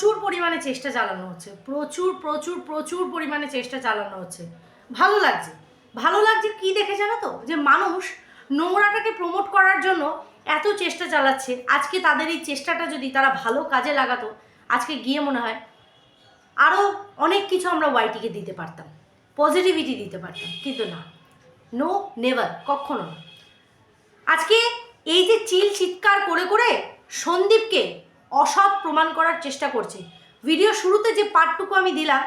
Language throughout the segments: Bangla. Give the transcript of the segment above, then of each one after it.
প্রচুর পরিমাণে চেষ্টা চালানো হচ্ছে। প্রচুর প্রচুর প্রচুর পরিমাণে চেষ্টা চালানো হচ্ছে। ভালো লাগছে। ভালো লাগছে কি দেখে জানো তো? যে মানুষ নোংরাটাকে প্রমোট করার জন্য এত চেষ্টা চালাচ্ছে। আজকে তাদের এই চেষ্টাটা যদি তারা ভালো কাজে লাগাতো, আজকে গিয়ে মনে হয় আরও অনেক কিছু আমরা ওয়াইটিকে দিতে পারতাম। পজিটিভিটি দিতে পারতাম। কিন্তু না। নো নেভার কখনো আজকে এই যে চিল চিৎকার করে করে সন্দীপকে অসৎ প্রমাণ করার চেষ্টা করছে। ভিডিও শুরুতে যে পার্টটুকু আমি দিলাম,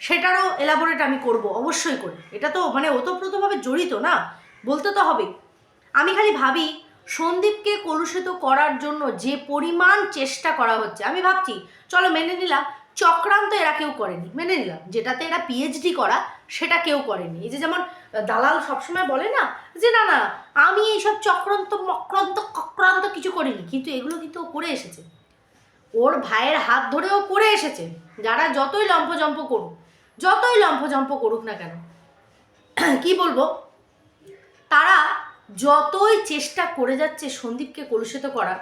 সেটারও এলাবোরেট আমি করব, অবশ্যই করে। এটা তো মানে ওতপ্রোতভাবে জড়িত না, বলতে তো হবে আমি খালি ভাবি, সন্দীপকে কলুষিত করার জন্য যে পরিমাণ চেষ্টা করা হচ্ছে, আমি ভাবছি, চলো মেনে নিলাম, চক্রান্ত এরা কেউ করেনি, মেনে নিলাম। যেটাতে এরা পিএইচডি করা, সেটা কেউ করেনি। এই যে যেমন দালাল সবসময় বলে না, যে না না, আমি এইসব চক্রান্ত, মক্রান্ত, কক্রান্ত কিছু করিনি, কিন্তু এগুলো কিন্তু করে এসেছে। ওর ভাইয়ের হাত ধরেও করে এসেছে। যারা যতই লম্ফজম্প করুক, যতই লম্ফজম্প করুক না কেন, কি বলব? তারা যতই চেষ্টা করে যাচ্ছে সন্দীপকে কলুষিত করার,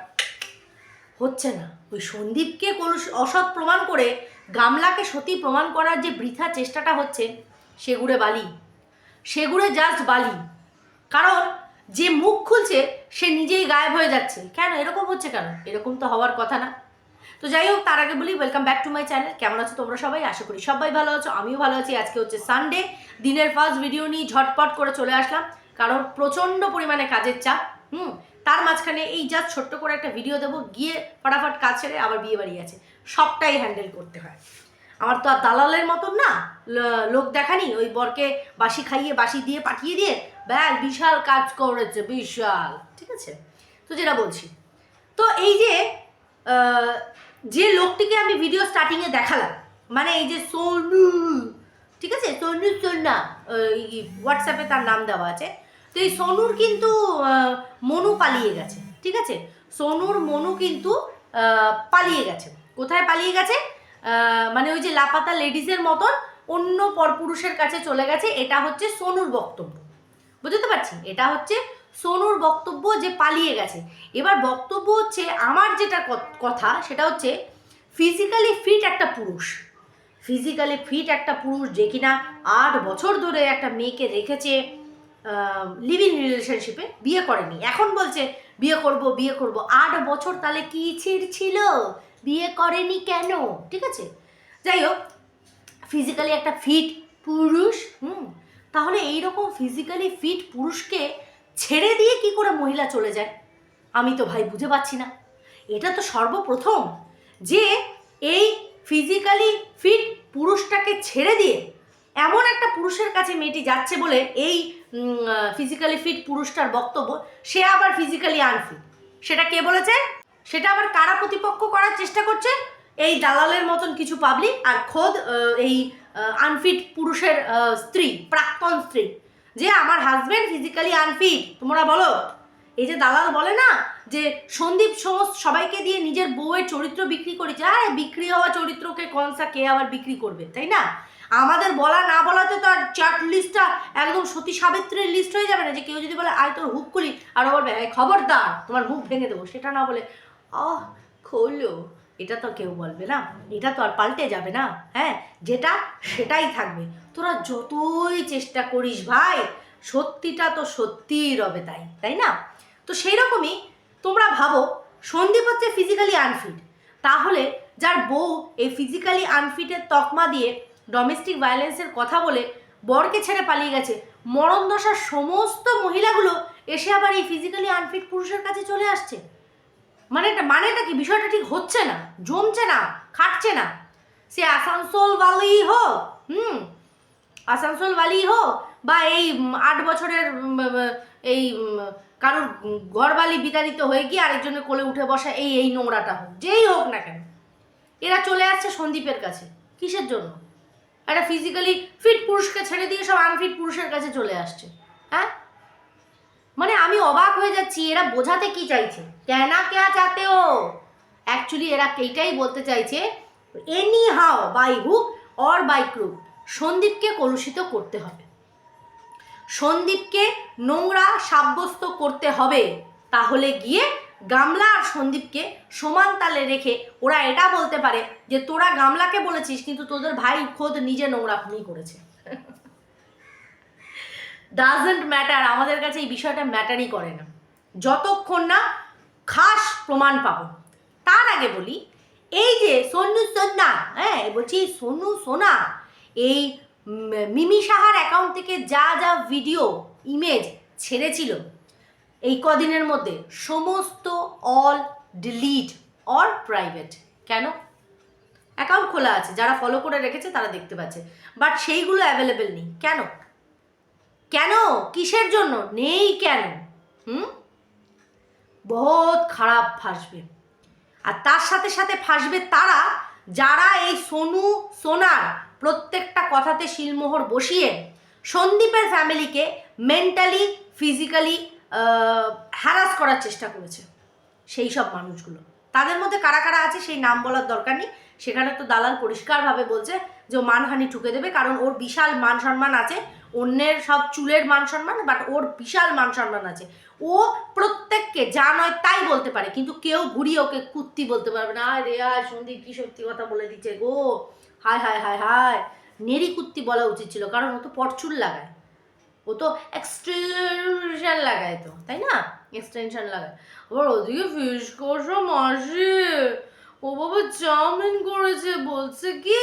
হচ্ছে না। ওই সন্দীপকে কলুষ অসৎ প্রমাণ করে, গামলাকে সতী প্রমাণ করার যে বৃথা চেষ্টাটা হচ্ছে সেগুড়ে বালি। সেগুড়ে জাস্ট বালি। কারণ, যে মুখ খুলছে, সে নিজেই গায়েব হয়ে যাচ্ছে। কেন? এরকম হচ্ছে কেন? এরকম তো হওয়ার কথা না। তো যাই হোক, তার আগে বলি welcome back to my channel কেমন আছো তোমরা সবাই? আশা করি সবাই ভালো আছো, আমিও ভালো আছি। আজকে হচ্ছে সানডে দিনের ফার্স্ট ভিডিও নিয়ে ঝটপট করে চলে আসলাম, কারণ প্রচণ্ড পরিমাণে কাজের চাপ, হুম? তার মাঝখানে এই জাস্ট ছোট্ট করে একটা ভিডিও দেবো, গিয়ে ফটাফট কাজ ছেড়ে আবার বিয়ে বাড়ি আছে। সবটাই হ্যান্ডেল করতে হয়। আমার তো আর দালালের মতন না লোক দেখানি ওই বরকে বাসি খাইয়ে, বাসি দিয়ে, পাঠিয়ে দিয়ে ব্যাগ বিশাল কাজ করেছে, বিশাল, ঠিক আছে? তো যেটা বলছি, তো এই যে যে লোকটিকে আমি ভিডিও স্টার্টিংয়ে দেখালাম মানে এই যে সোনু ঠিক আছে? সোনু সোনা হোয়াটসঅ্যাপে তার নাম দেওয়া আছে। তো এই সোনুর কিন্তু মনু পালিয়ে গেছে, ঠিক আছে? সোনুর, মনু কিন্তু পালিয়ে গেছে। কোথায় পালিয়ে গেছে? মানে ওই যে লাপাতা লেডিসের মতন অন্য পরপুরুষের কাছে চলে গেছে। এটা হচ্ছে সোনুর বক্তব্য। বুঝতে পারছি? এটা হচ্ছে সোনুর বক্তব্য যে পালিয়ে গেছে। এবার বক্তব্য হচ্ছে, আমার যেটা কথা সেটা হচ্ছে ফিজিক্যালি ফিট একটা পুরুষ। ফিজিক্যালি ফিট একটা পুরুষ যে কিনা আট বছর ধরে একটা মেয়েকে রেখেছে লিভিং রিলেশনশিপে বিয়ে করেনি। এখন বলছে, বিয়ে করব বিয়ে করব। আট বছর তাহলে কি ছিড় ছিল? বিয়ে করেনি কেন? ঠিক আছে? যাই হোক ফিজিক্যালি একটা ফিট পুরুষ, হুম? তাহলে এইরকম ফিজিক্যালি ফিট পুরুষকে ছেড়ে দিয়ে কি করে মহিলা চলে যায়? আমি তো ভাই বুঝে পাচ্ছি না। এটা তো সর্বপ্রথম যে এই ফিজিক্যালি ফিট পুরুষটাকে ছেড়ে দিয়ে এমন একটা পুরুষের কাছে মেয়েটি যাচ্ছে বলে এই ফিজিক্যালি ফিট পুরুষটার বক্তব্য, সে আবার ফিজিক্যালি আনফিট সেটা কে বলেছে? সেটা আবার কারা প্রতিপক্ষ করার চেষ্টা করছে? এই দালালের মতন কিছু পাবলিক আর খোদ এই আনফিট পুরুষের স্ত্রী, প্রাক্তন স্ত্রী। যে আমার হাজবেন্ড ফিজিক্যালি আনফিট তোমরা বলো? এই যে দালাল বলে না যে সন্দীপ সমস্ত সবাইকে দিয়ে নিজের বউয়ের চরিত্র বিক্রি করেছে। আরে বিক্রি হওয়া চরিত্রকে কনসা কে আবার বিক্রি করবে, তাই না? আমাদের বলা না বলাতে তো আর চার্ট লিস্টটা একদম সতী সাবিত্রীর লিস্ট হয়ে যাবে না যে কেউ যদি বলে, আয় তোর হুক খুলি আর বলবে, "এই খবরদার, তোমার মুখ ভেঙে দেবো। সেটা না বলে, আহ, খোলো। এটা তো কেউ বলবে না। এটা তো আর পাল্টে যাবে না। হ্যাঁ যেটা সেটাই থাকবে। তোরা যতই চেষ্টা করিস ভাই, সত্যিটা তো সত্যিই রবে তাই তাই না? তো সেই রকমই তোমরা ভাবো, সন্দীপ হচ্ছে ফিজিক্যালি আনফিট তাহলে যার বউ এই ফিজিক্যালি আনফিটের তকমা দিয়ে ডোমেস্টিক ভায়োলেন্সের কথা বলে বরকে ছেড়ে পালিয়ে গেছে, মরণ দশার সমস্ত মহিলাগুলো এসে আবার এই ফিজিক্যালি আনফিট পুরুষের কাছে চলে আসছে। মানে মানেটা কি? বিষয়টা ঠিক হচ্ছে না, জমছে না, খাটছে না। সে আসানসোল বালি হোক, হুম, আসানসোল বালি হোক, বা এই আট বছরের এই কারোর ঘরবালি বিতাড়িত হয়ে গিয়ে আরেকজনের কোলে উঠে বসা এই এই নোংরাটা হোক, যেই হোক না কেন। এরা চলে আসছে সন্দীপের কাছে, কিসের জন্য? একটা ফিজিক্যালি ফিট পুরুষকে ছেড়ে দিয়ে সব আনফিট পুরুষের কাছে চলে আসছে হ্যাঁ? মানে আমি অবাক হয়ে যাচ্ছি, এরা বোঝাতে কি চাইছে? কেনা কেয়া চাতে ও। অ্যাকচুয়ালি এরা এইটাই বলতে চাইছে anyhow by hook or by crook সন্দীপকে কলুষিত করতে হবে। সন্দীপকে নোংরা সাব্যস্ত করতে হবে। তাহলে গিয়ে গামলা আর সন্দীপকে সমান তালে রেখে ওরা এটা বলতে পারে যে, তোরা গামলাকে বলেছিস, কিন্তু তোদের ভাই খোদ নিজে নোংরামি করেছে। ডাজেন্ট ম্যাটার আমাদের কাছে এই বিষয়টা ম্যাটারই করে না। যতক্ষণ না খাস প্রমাণ পাবো। তার আগে বলি, এই যে সোনু সোনা হ্যাঁ বলছি সোনু সোনা, এই মিমি সাহার অ্যাকাউন্ট থেকে যা যা ভিডিও ইমেজ ছেড়েছিল, এই কদিনের মধ্যে সমস্ত অল ডিলিট অর প্রাইভেট কেন? অ্যাকাউন্ট খোলা আছে, যারা ফলো করে রেখেছে তারা দেখতে পাচ্ছে। বাট সেইগুলো অ্যাভেলেবেল নেই। কেন? কেন? কিসের জন্য? নেই কেন? হুম? বহুত খারাপ ফাঁসবে। আর তার সাথে সাথে ফাঁসবে তারা যারা এই সোনু, সোনার প্রত্যেকটা কথাতে শিলমোহর বসিয়ে সন্দীপের ফ্যামিলিকে মেন্টালি, ফিজিক্যালি হ্যারাস করার চেষ্টা করেছে সেই সব মানুষগুলো। তাদের মধ্যে কারা কারা আছে সেই নাম বলার দরকার নেই। সেখানে তো দালাল পরিষ্কারভাবে বলছে যে মানহানি ঠুকে দেবে, কারণ ওর বিশাল মান সম্মান আছে অন্যের সব চুলের মান সম্মান বাট ওর বিশাল মান সম্মান আছে। ও প্রত্যেককে যা নয় তাই বলতে পারে, কিন্তু কেউ ঘুরিয়ে ওকে কুত্তি বলতে পারবে না। আয় রে, আয়, সন্দীপ, কি সত্যি কথা বলে দিচ্ছে গো? হায় হায় হায় হায়। নেরি কুত্তি বলা উচিত ছিল, কারণ ও তো পরচুল লাগায়। ও তো এক্সটেনশন লাগায় তো, তাই না? এক্সটেনশন লাগায়। আবার ওদিকে ফিস কষা মাসি। ও বাবা, চাউমিন করেছে, বলছে কি?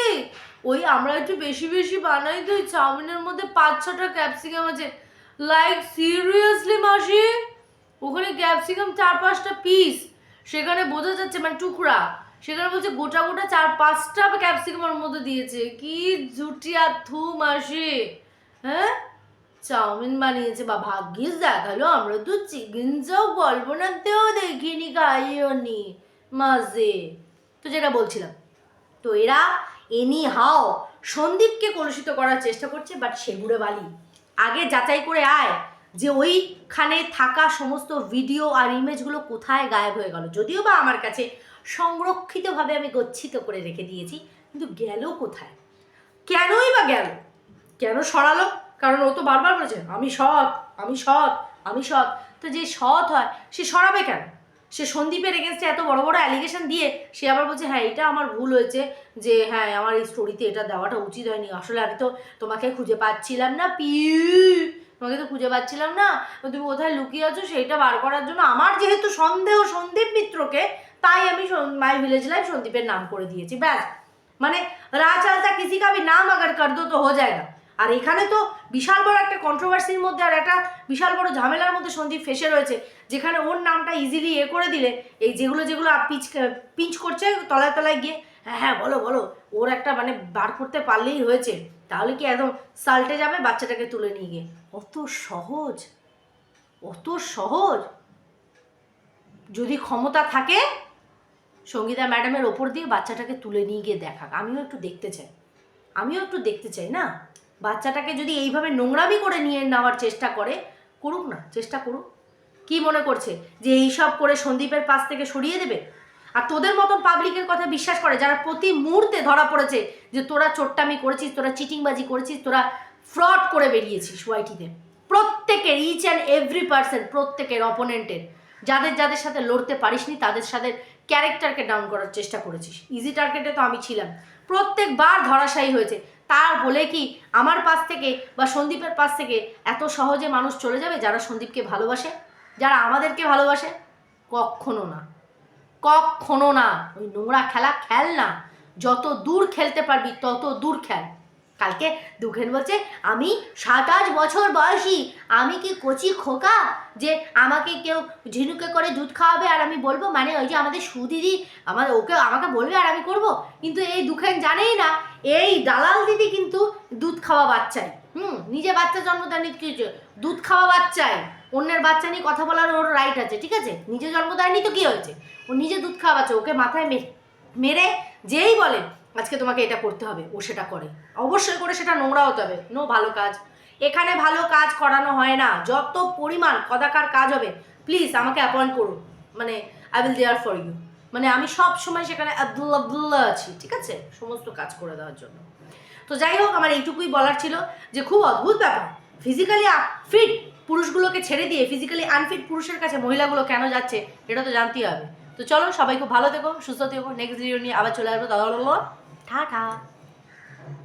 ওই আমরা একটু বেশি বেশি বানাই তো, ওই চাউমিনের মধ্যে পাঁচ ছটা ক্যাপসিকাম আছে। লাইক সিরিয়াসলি মাসি? ওখানে ক্যাপসিকাম চার পাঁচটা পিস সেখানে বোঝা যাচ্ছে মানে টুকরা। সেখানে বলছে গোটা গোটা চার পাঁচটা ক্যাপসিকামের মধ্যে দিয়েছে। কি জুটিয়া থু, মাসি? হ্যাঁ? চাউমিন বানিয়েছে, বা ভাগ্যিস দেখাল, আমরা তো চিকেন চাও কল্পনাতেও দেখিনি খাইও নি মাঝে তো যেটা বলছিলাম, তো এরা এনি হাও সন্দীপকে কলুষিত করার চেষ্টা করছে বাট সেগুড়ে বালি। আগে যাচাই করে আয় যে ওইখানে থাকা সমস্ত ভিডিও আর ইমেজগুলো কোথায় গায়েব হয়ে গেল। যদিও বা আমার কাছে সংরক্ষিতভাবে আমি গচ্ছিত করে রেখে দিয়েছি, কিন্তু গেল কোথায়? কেনই বা গেল? কেন সরালো? কারণ ও তো বারবার বলেছে, আমি সৎ আমি সৎ আমি সৎ। তো যে সৎ হয়, সে সরাবে কেন? সে সন্দীপের এগেনস্টে এত বড় বড় অ্যালিগেশন দিয়ে সে আবার বলছে হ্যাঁ এটা আমার ভুল হয়েছে যে হ্যাঁ আমার এই স্টোরিতে এটা দেওয়াটা উচিত হয়নি। আসলে আমি তো তোমাকে খুঁজে পাচ্ছিলাম না পিউ তোমাকে তো খুঁজে পাচ্ছিলাম না। তুমি কোথায় লুকিয়ে আছো সেইটা বার করার জন্য আমার যেহেতু সন্দেহ সন্দীপ মিত্রকে, তাই আমি মাই ভিলেজ লাইফ সন্দীপের নাম করে দিয়েছি, ব্যাস। মানে রাজ কিসি কা নাম আগার কর দো তো হো যায়গা আর এখানে তো বিশাল বড় একটা কন্ট্রোভার্সির মধ্যে আর একটা বিশাল বড় ঝামেলার মধ্যে সন্দীপ ফেসে রয়েছে, যেখানে ওর নামটা ইজিলি এ করে দিলে, এই যেগুলো যেগুলো পিচ পিঞ্চ করছে তলায় তলায় গিয়ে হ্যাঁ হ্যাঁ বলো বলো, ওর একটা মানে বার করতে পারলেই হয়েছে, তাহলে কি একদম সাল্টে যাবে বাচ্চাটাকে তুলে নিয়ে গিয়ে? অত সহজ অত সহজ। যদি ক্ষমতা থাকে, সঙ্গীতা ম্যাডামের ওপর দিয়ে বাচ্চাটাকে তুলে নিয়ে গিয়ে দেখাক, আমিও একটু দেখতে চাই, আমিও একটু দেখতে চাই না? বাচ্চাটাকে যদি এইভাবে নোংরামি করে নিয়ে নেওয়ার চেষ্টা করে, করুক না, চেষ্টা করুক। কি মনে করছে? যে এইসব করে সন্দীপের পাশ থেকে সরিয়ে দেবে? আর তোদের মতন পাবলিকের কথা বিশ্বাস করে, যারা প্রতি মুহূর্তে ধরা পড়েছে যে তোরা চোট্টামি করেছিস, তোরা চিটিংবাজি করেছিস, তোরা ফ্রড করে বেরিয়েছিস ওয়াইটিতে প্রত্যেকের ইচ অ্যান্ড এভরি পার্সন প্রত্যেকের অপোনেন্টের যাদের যাদের সাথে লড়তে পারিসনি, তাদের সাথে ক্যারেক্টারকে ডাউন করার চেষ্টা করেছিস। ইজি টার্গেটে তো আমি ছিলাম। প্রত্যেকবার ধরাশায়ী হয়েছে। তার বলে কি আমার পাশ থেকে বা সন্দীপের পাশ থেকে এত সহজে মানুষ চলে যাবে যারা সন্দীপকে ভালোবাসে? যারা আমাদেরকে ভালোবাসে? কখনো না। কখনো না। ওই নোংরা খেলা খেল না। যত দূর খেলতে পারবি, তত দূর খেল। কালকে দুখেন বলছে, আমি সাতাশ বছর বয়সী। আমি কি কচি খোকা যে আমাকে কেউ ঝিনুকে করে দুধ খাওয়াবে আর আমি বলব মানে ওই যে আমাদের সুদিদি আমার ওকে, আমাকে বলবে আর আমি করব? কিন্তু এই দুখেন জানেই না এই দালাল দিদি কিন্তু দুধ খাওয়া বাচ্চাই। হুম, নিজে বাচ্চা জন্ম দেয়নি কিছু। দুধ খাওয়া বাচ্চাই। অন্যের বাচ্চা নিয়ে কথা বলার ওর রাইট আছে, ঠিক আছে? নিজে জন্ম দেয়নি তো কী হয়েছে? ও নিজে দুধ খাওয়া বাচ্চা, ওকে মাথায় মেরে যেই বলে, আজকে তোমাকে এটা করতে হবে, ও সেটা করে। অবশ্যই করে সেটা নোংরা হতে হবে। নো, ভালো কাজ। এখানে ভালো কাজ করানো হয় না। যত পরিমাণ কদাকার কাজ হবে প্লিজ আমাকে অ্যাপয়েন্ট করুন। মানে I will there for you মানে আমি সব সময় সেখানে আব্দুল্লা আব্দুল্লাহ আছি, ঠিক আছে? সমস্ত কাজ করে দেওয়ার জন্য। তো যাই হোক, আমার এইটুকুই বলার ছিল যে খুব অদ্ভুত ব্যাপার। ফিজিক্যালি ফিট পুরুষগুলোকে ছেড়ে দিয়ে ফিজিক্যালি আনফিট পুরুষের কাছে মহিলাগুলো কেন যাচ্ছে এটা তো জানতেই হবে। তো চলো, সবাই খুব ভালো থেকো, সুস্থ থেকো। নেক্সট ভিডিও নিয়ে আবার চলে আসব। দাদা টা টা